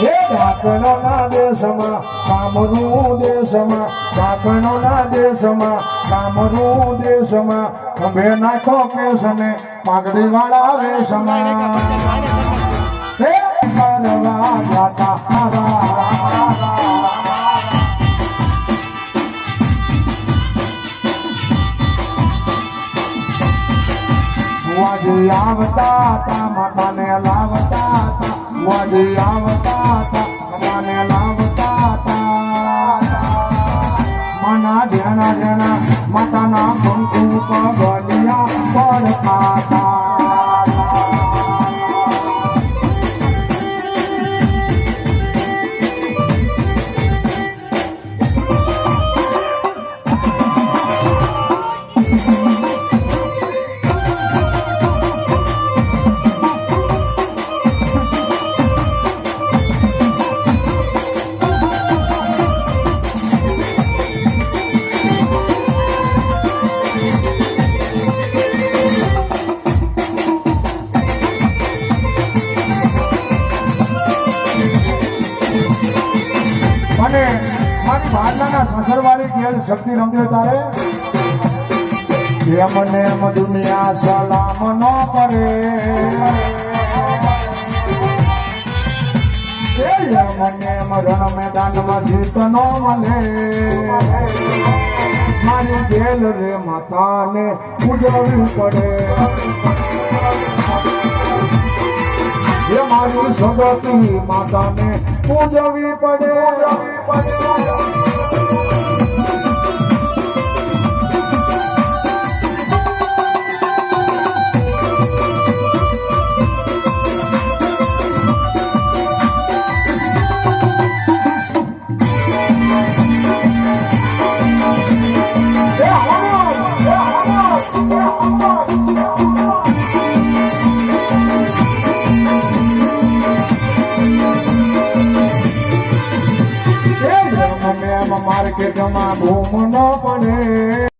હે દેશમાં કામનું દેશમાં ઢાકણો નાખો કેસને પાઘડી વાળા વેશમાં. હે જાતા वाजी आवता था मकाने लावता था वाजी आवता था मकाने लावता था मना जना जना मतना बंकू का बलिया खाता। અને મારી ભાવનાના સસરવાળી ખેલ શક્તિ રમતી હોય તારે એમ ને એમ દુનિયા સલામ ન કરે એ એમ ને એમ રણ મેદાનમાં જીત ન મળે મારી ખેલ રે માતાને પૂજવી પડે संगत माता ने भी पड़े। માર્કેટમાં ધૂમ ન પડે.